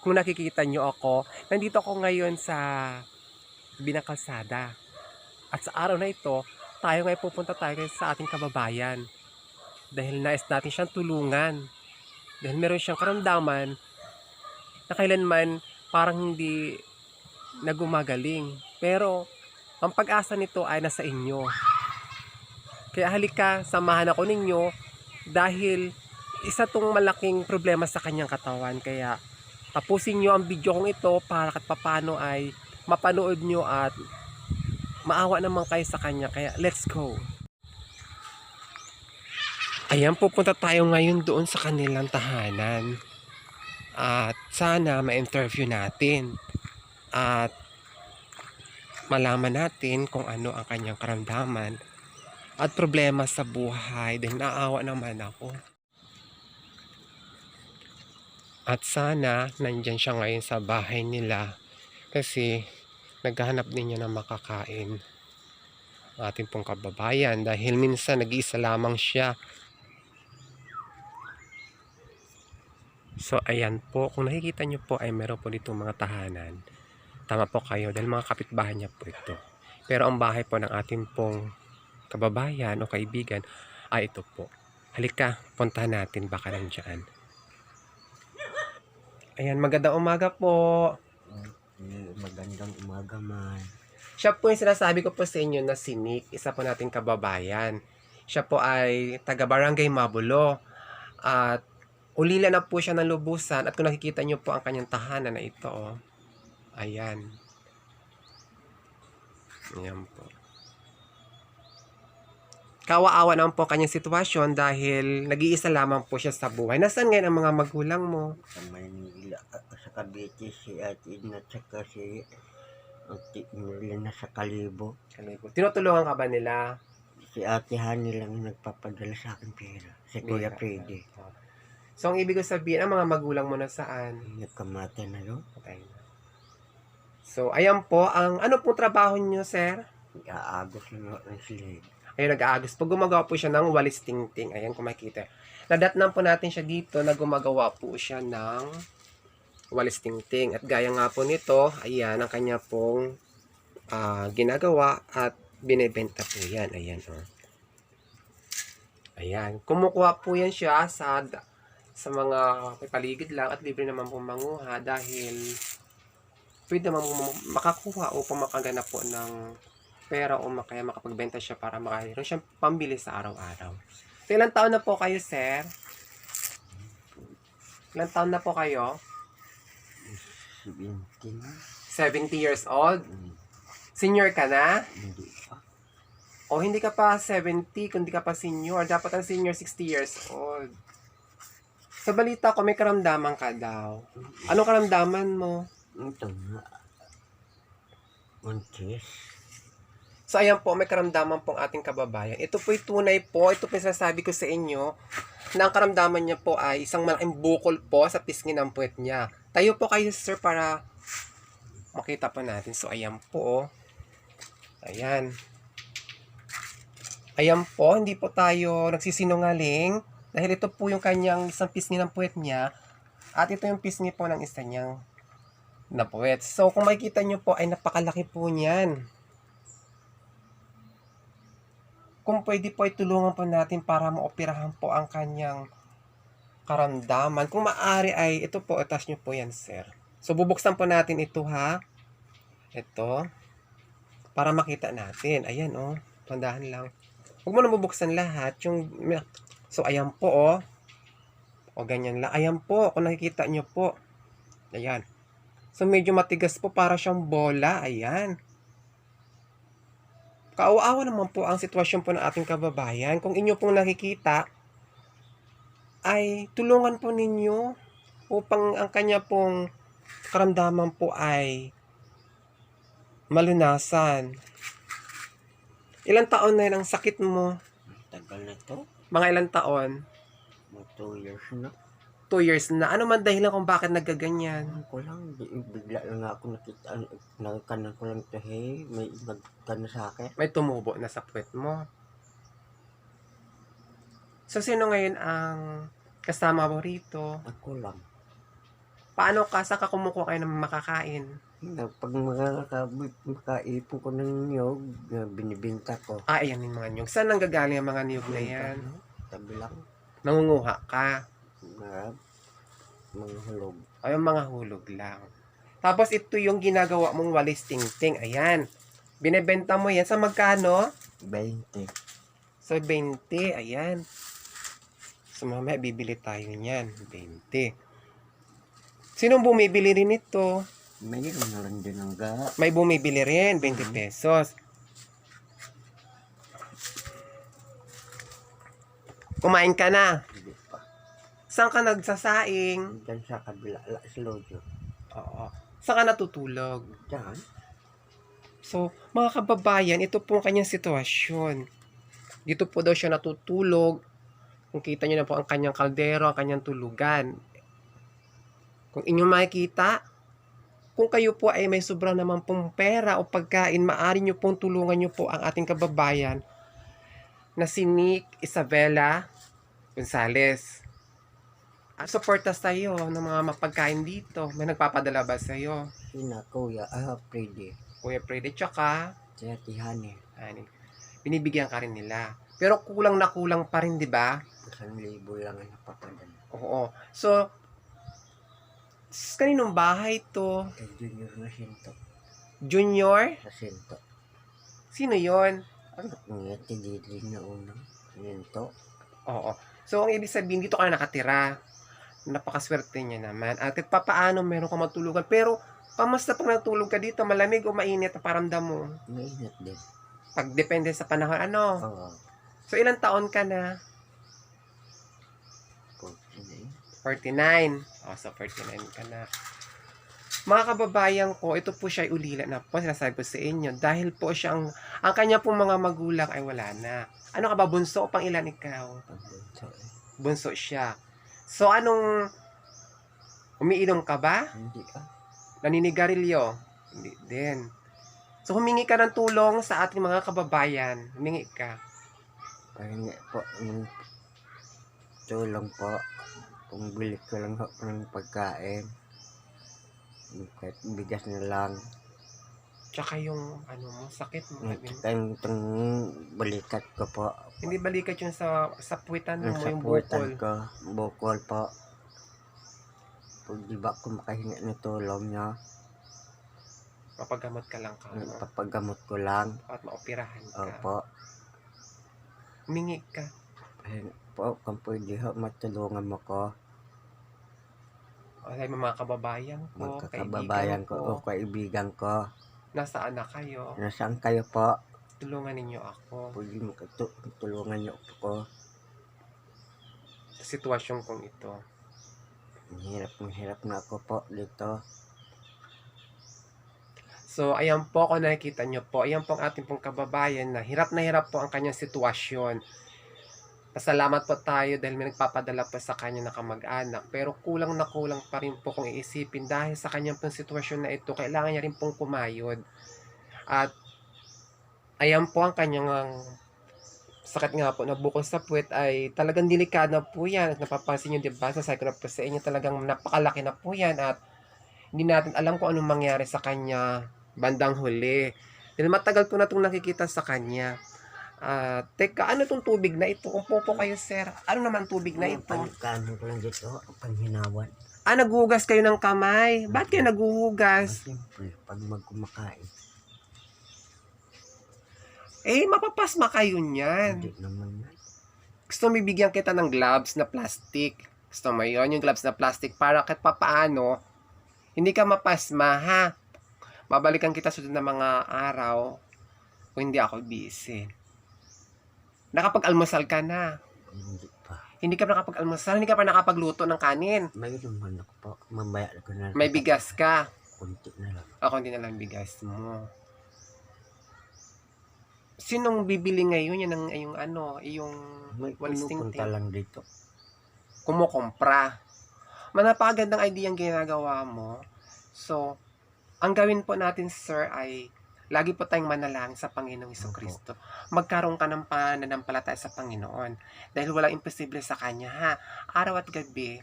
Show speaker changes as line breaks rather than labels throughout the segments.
kung nakikita nyo ako, nandito ako ngayon sa Binakalsada. At sa araw na ito, tayo ngayon pupunta tayo sa ating kababayan. Dahil nais natin siyang tulungan. Dahil meron siyang karamdaman na kailanman parang hindi nagumagaling. Pero, ang pag-asa nito ay nasa inyo. Kaya halika, samahan ako ninyo dahil isa tong malaking problema sa kanyang katawan. Kaya tapusin nyo ang video kong ito para kat papano ay mapanood nyo at maawa naman kayo sa kanya. Kaya let's go! Ayan, pupunta tayo ngayon doon sa kanilang tahanan. At sana ma-interview natin. At malaman natin kung ano ang kanyang karamdaman at problema sa buhay dahil naawa naman ako. At sana nandyan siya ngayon sa bahay nila kasi naghahanap din niya ng makakain ating pong kababayan dahil minsan nag-iisa lamang siya. So ayan po, kung nakikita niyo po ay meron po dito mga tahanan. Tama po kayo dahil mga kapitbahay niya po ito. Pero ang bahay po ng ating pong kababayan o kaibigan ay ito po. Halika, puntahan natin baka nandyan. Ayan, magandang umaga po.
Eh, Magandang umaga man.
Siya po yung sinasabi ko po sa inyo na si Nick, isa po nating kababayan. Siya po ay taga Barangay Mabulo. At ulila na po siya ng lubusan. At kung nakikita niyo po ang kanyang tahanan na ito, oh. Ayan. Ayan po. Kawaawa naman po ang kanyang sitwasyon dahil nag-iisa lamang po siya sa buhay. Nasaan ngayon ang mga magulang mo?
Sa Manila, ah, sa Cavite, si Ate Edna, at saka si Ate Emilia na sa Kalibo.
Tinutulungan ka ba nila?
Si Ate Hani lang yung nagpapadala sa akin pera. Si Kuya. Freddy.
So, ang ibig ko sabihin, ang mga magulang mo na saan?
Nagkamatay na doon.
Patay na. So, ayan po, ang ano po trabaho niyo, sir?
Aagos na nga ang sila. eh.
Ayun, nag-aagos. Pag gumagawa po siya ng walis tingting, ayan kung makikita. Nadatnan po natin siya dito na gumagawa po siya ng walis tingting. At gaya nga po nito, ayan, ang kanya pong ah, ginagawa at binibenta po yan. Ayan, oh. Ayan. Kumukuha po yan siya sa sa mga paligid lang at libre naman po manguha dahil pwede naman po makakuha upang makaganap po ng pera o ma- kaya makapagbenta siya para makairon siyang pambili sa araw-araw. So, ilang taon na po kayo, sir? Ilang taon na po kayo?
17.
70 years old? Senior ka na?
Hindi pa.
O hindi ka pa 70, kundi ka pa senior. Dapat ang senior 60 years old. Sa balita ko, may karamdaman ka daw. Anong karamdaman mo?
Ito nga. Manches.
So, ayan po, may karamdaman pong ating kababayan. Ito po'y tunay po. Ito po yung sasabi ko sa inyo na ang karamdaman niya po ay isang malaking bukol po sa pisngi ng puwet niya. Tayo po kayo, sir, para makita pa natin. So, ayan po. Ayan. Ayan po, hindi po tayo nagsisinungaling. Dahil ito po yung kanyang isang pisngi ng puwet niya. At ito yung pisngi po ng isa niyang na puwet. So, kung makikita niyo po, ay napakalaki po niyan. Kung pwede po ay tulungan po natin para maoperahan po ang kanyang karamdaman. Kung maaari ay, ito po, attach nyo po yan, sir. So, bubuksan po natin ito, ha? Ito. Para makita natin. Ayan, oh. Tandahan lang. Huwag mo na bubuksan lahat. Yung, so, ayan po, oh. O, ganyan lang. Ayan po, kung nakikita nyo po. Ayan. So, medyo matigas po para siyang bola. Ayan. Kaawa-awa naman po ang sitwasyon po ng ating kababayan. Kung inyo pong nakikita, ay tulungan po ninyo upang ang kanya pong karamdaman po ay malunasan. Ilang taon na yun ang sakit mo?
Tagal na to.
Mga ilang taon?
Mga 2 years na.
Two years na. Ano man dahilan kung bakit naggaganyan?
Ano ko lang, bi- bigla lang ako nakita, ano, nakakanan ko lang to, hey, may nagkana sa akin.
May tumubo na sa puwet mo. So, sino ngayon ang kasama mo rito?
Ako lang.
Paano ka? Saan ka kumukuha kayo ng makakain?
Pag makaka, makaipon ko ng niyog, na binibinta ko.
Ah, ayan yung mga niyog. Saan nanggagaling ang mga niyog na yan?
Tabi lang.
Nangunguha ka.
Na, mga hulog.
Ay, mga hulog lang. Tapos ito yung ginagawa mong walis tingting. Ayan. Binebenta mo yan sa magkano?
20.
So, 20. Ayan. So, mamaya bibili tayo niyan. 20. Sinong bumibili rin ito?
Mayroon na lang din ang ga.
May bumibili rin. 20 pesos. Kumain ka na. Saan ka nagsasaing?
Diyan sa kabila, la, sa lojo.
Oo. Saan ka natutulog?
Diyan.
So, mga kababayan, ito po ang kanyang sitwasyon. Dito po daw siya natutulog. Kung kita nyo na po ang kanyang kaldero, ang kanyang tulugan. Kung inyong makikita, kung kayo po ay may sobrang naman pong pera o pagkain, maaari nyo pong tulungan nyo po ang ating kababayan na si Nick Isabella Gonzales. Ah, Suporta sa iyo ng mga mapagkain dito. May nagpapadala ba sa iyo?
Sina, kuya, ah, Freddy.
Kuya Freddy, tsaka
Siya tihani.
Ani, binibigyan ka rin nila. Pero kulang na kulang pa rin, di ba?
Isang libo lang ang napapadala.
Oo. So, s- kaninong bahay to?
Kay Junior na sinto.
Junior?
Sa sinto.
Sino yon?
Ano nga, tinidrin na unang sinto.
Oo. So, ang ibig sabihin, dito ka na nakatira. Napakaswerte niya naman. At kahit papaano, meron ka matulugan. Pero, kamusta pag natulog ka dito? Malamig o mainit ang paramdam mo?
Mainit din.
Pag depende sa panahon, ano?
Oo.
So, ilang taon ka na?
Porty na yun.
49. O, so 49 ka na. Mga kababayan ko, ito po siya ay ulila na po, sinasabi ko sa inyo. Dahil po siya ang, ang kanya pong mga magulang ay wala na. Ano ka ba, bunso o pang ilan ikaw?
Pagbunso eh.
Bunso siya. So, anong, umiinom ka ba?
Hindi ah.
Naninigarilyo? Hindi din. So, humingi ka ng tulong sa ating mga kababayan. Humingi ka.
Pahingi po ng tulong po. Kung bili ko lang ng pagkain. Kahit bigas na lang.
Tsaka yung, ano mo, sakit mo.
Yung itong balikat ko po.
Hindi balikat yung sa, sa puwitan mo, yung bukol.
ko. Bukol po. Pag di ba ko makahingi ng tulong niya,
Mapagamot ka lang ka. no?
papagamot ko lang.
At maoperahan ka.
Opo.
Humingi ka.
Ayun po, kung pwede ho, matulungan mo ko.
O sa mga kababayan ko,
Magkakababayan
kaibigan
ko o kaibigan ko.
Nasaan na kayo?
Nasaan kayo po?
Tulungan ninyo ako
Pwede mo katu- tulungan niyo po.
sa sitwasyon kong ito.
Ang hirap, ang hirap na ako po dito.
So, ayan po kung nakikita nyo po. Ayan po ang ating pong kababayan na hirap na hirap po ang kanyang sitwasyon. Pasalamat po tayo dahil may nagpapadala po sa kanya na kamag-anak. Pero kulang na kulang pa rin po kung iisipin dahil sa kanyang pong sitwasyon na ito, kailangan niya rin pong kumayod. At ayan po ang kanyang ang sakit nga po na bukol sa puwet ay talagang delikado po yan. At napapansin nyo, di ba? Sasabi ko na po sa inyo, talagang napakalaki na po yan. At hindi natin alam kung anong mangyari sa kanya bandang huli. Dahil matagal ko na itong nakikita sa kanya. Ah, teka, ano itong tubig na ito? Kung popo kayo, sir, ano naman tubig na ito?
Panikanan ko lang dito, panghinawan.
Ah, naghuhugas kayo ng kamay. Ba't kayo naghuhugas?
Siyempre, pag magkumakain,
Eh, mapapasma kayo niyan.
hindi naman yan.
Gusto mo bibigyan kita ng gloves na plastic. Gusto mo yun, yung gloves na plastic para kahit papaano, hindi ka mapasma, ha? Babalikan kita sunod na mga araw kung hindi ako busy. Nakapag-almusal ka na.
Hindi pa.
Hindi ka pa nakapag-almusal, hindi ka pa nakapagluto ng kanin.
Mayroon man ako po. Mamaya ko na.
May bigas ka.
Kunti na lang.
Ako hindi na lang bigas mo. Sinong bibili ngayon yan ng yung ano, yung
May
walis tingting?
lang dito.
kumukompra. Manapagandang idea ang ginagawa mo. So, ang gawin po natin, sir, ay lagi po tayong manalangin sa Panginoong Iso. Kristo. Magkaroon ka ng pananampalataya sa Panginoon. Dahil walang imposible sa Kanya, ha? Araw at gabi,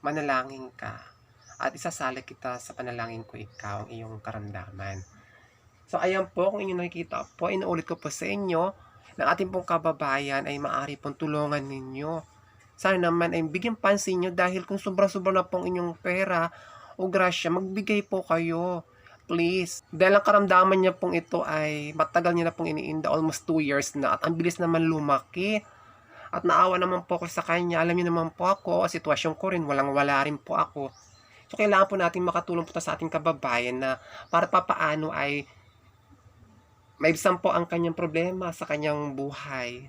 manalangin ka. at isasali kita sa panalangin ko ikaw ang iyong karamdaman. So ayan po, kung inyo nakikita po, inuulit ko po sa inyo na ating pong kababayan ay maaari pong tulungan ninyo. Sana naman ay bigyan pansin nyo dahil kung sobra-sobra na pong inyong pera o grasya, magbigay po kayo. Please. Dahil ang karamdaman niya pong ito ay matagal niya na pong iniinda, almost 2 years na. At ang bilis naman lumaki. At naawa naman po ako sa kanya. Alam niyo naman po ako, sitwasyon ko rin, walang wala rin po ako. So kailangan po natin makatulong po sa ating kababayan na para papaano ay maibsan po ang kanyang problema sa kanyang buhay.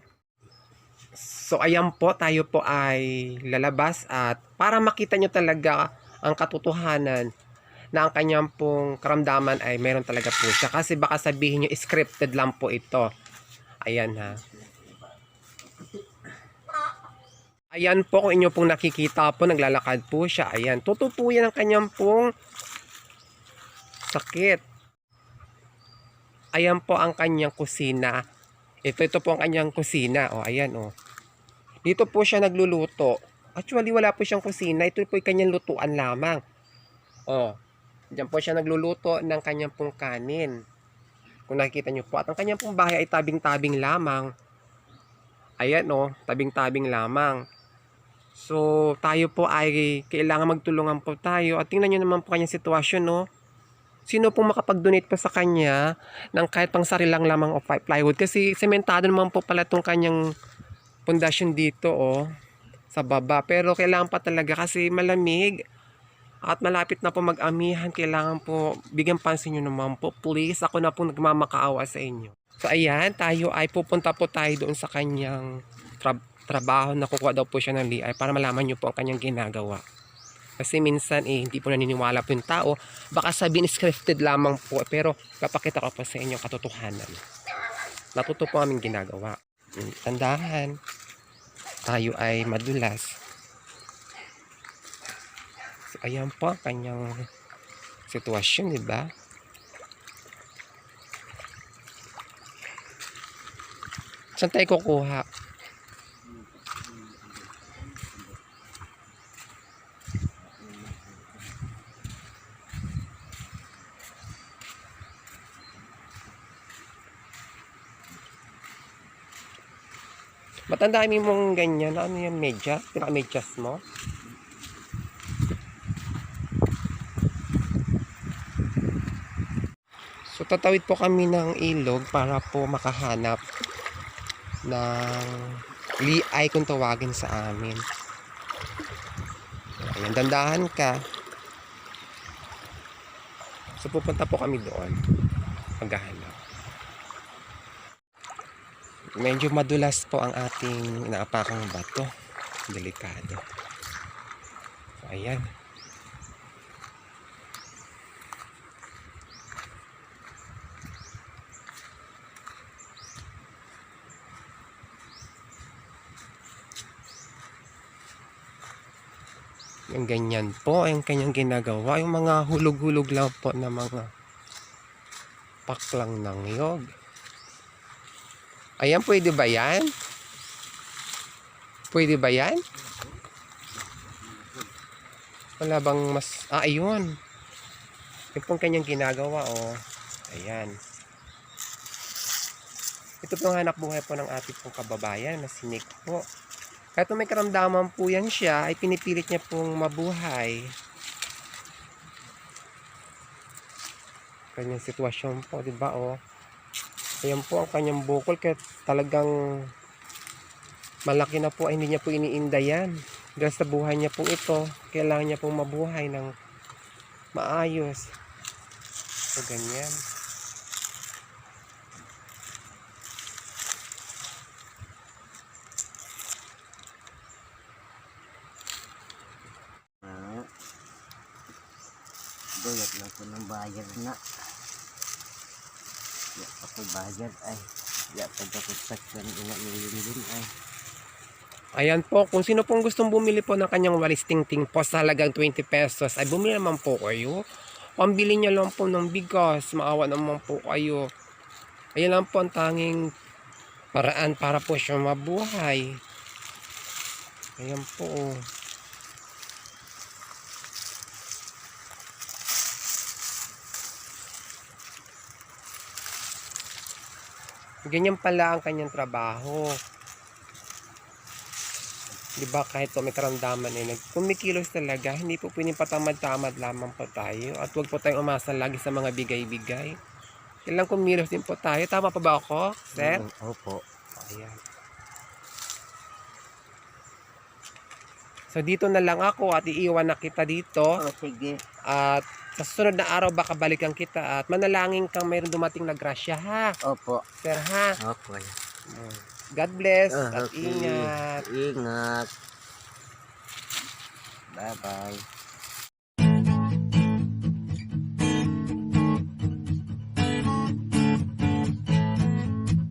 So ayan po, tayo po ay lalabas at para makita nyo talaga ang katotohanan na ang kanyang pong karamdaman ay meron talaga po siya. Kasi baka sabihin nyo, scripted lang po ito. Ayan ha. Ayan po, kung inyo pong nakikita po, naglalakad po siya. Ayan, totoo po ang kanyang pong sakit. Ayan po ang kanyang kusina. Ito, ito po ang kanyang kusina. O, ayan, o. Dito po siya nagluluto. Actually, wala po siyang kusina. Ito po yung kanyang lutuan lamang. O, diyan po siya nagluluto ng kanyang pong kanin. Kung nakikita niyo po. At ang kanyang pong bahay ay tabing-tabing lamang. Ayan, o. Tabing-tabing lamang. So, tayo po ay kailangan magtulungan po tayo. At tingnan nyo naman po kanyang sitwasyon, no? Sino pong makapag-donate pa sa kanya ng kahit pang sarilang lamang o ply- plywood? Kasi sementado naman po pala itong kanyang pundasyon dito, oh. Sa baba. Pero kailangan pa talaga kasi malamig. At malapit na po mag-amihan. Kailangan po, bigyan pansin nyo naman po. Please, ako na po nagmamakaawa sa inyo. So, ayan, tayo ay pupunta po tayo doon sa kanyang tra- trabaho na kukuha daw po siya ng liay para malaman nyo po ang kanyang ginagawa. Kasi minsan eh, hindi po naniniwala po yung tao. Baka sabihin scripted lamang po. Pero papakita ko po sa inyo katotohanan. Natuto po aming ginagawa. Mm, Tandahan. Tayo ay madulas. Ayan po ang kanyang sitwasyon, di ba? Saan tayo kukuha? Matanda mong ganyan. Ano yan, medyas? Pinaka-medyas mo? Tatawid po kami ng ilog para po makahanap ng liay kung tawagin sa amin. Ayan, dandahan ka. So, pupunta po kami doon. Maghahanap. Medyo madulas po ang ating inaapakang bato. Delikado. So, ayan. Yung ganyan po, yung kanyang ginagawa. Yung mga hulog-hulog lang po na mga paklang ng yog. Ayan, pwede ba yan? Pwede ba yan? Wala bang mas... Ah, ayun. Yung pong kanyang ginagawa, oh. Ayan. Ito pong hanap buhay po ng ating pong kababayan na si Nick po. Kahit may karamdaman po yan siya, ay pinipilit niya pong mabuhay. Kanyang sitwasyon po, di ba, oh. Ayan po ang kanyang bukol kaya talagang malaki na po ay hindi niya po iniinda yan. Dahil sa buhay niya po ito, kailangan niya pong mabuhay ng maayos. So, ganyan.
Duyot lang po ng bayad na. Ya ako bayad ay. Ya pagkakonstruction ina nilin ay.
Ayan po, kung sino pong gustong bumili po ng kanyang walis ting-ting po sa halagang 20 pesos, ay bumili naman po kayo. Pambili niya lang po ng bigas, maawa naman po kayo. Ayan lang po ang tanging paraan para po siya mabuhay. Ayan po. Ganyan pala ang kanyang trabaho. Di ba kahit po may karamdaman eh, kumikilos talaga, hindi po pwedeng patamad-tamad lamang po tayo. At huwag po tayong umasa lagi sa mga bigay-bigay. Kailangan kumilos din po tayo. Tama pa ba ako, sir?
Mm, Opo.
Ayan. So dito na lang ako at iiwan na kita dito.
Oh, sige.
At sa susunod na araw baka balikan kita at manalangin kang mayroon dumating na grasya ha.
Opo.
Sir ha.
Opo.
God bless
Ah,
at
okay.
ingat.
Ingat. Bye-bye.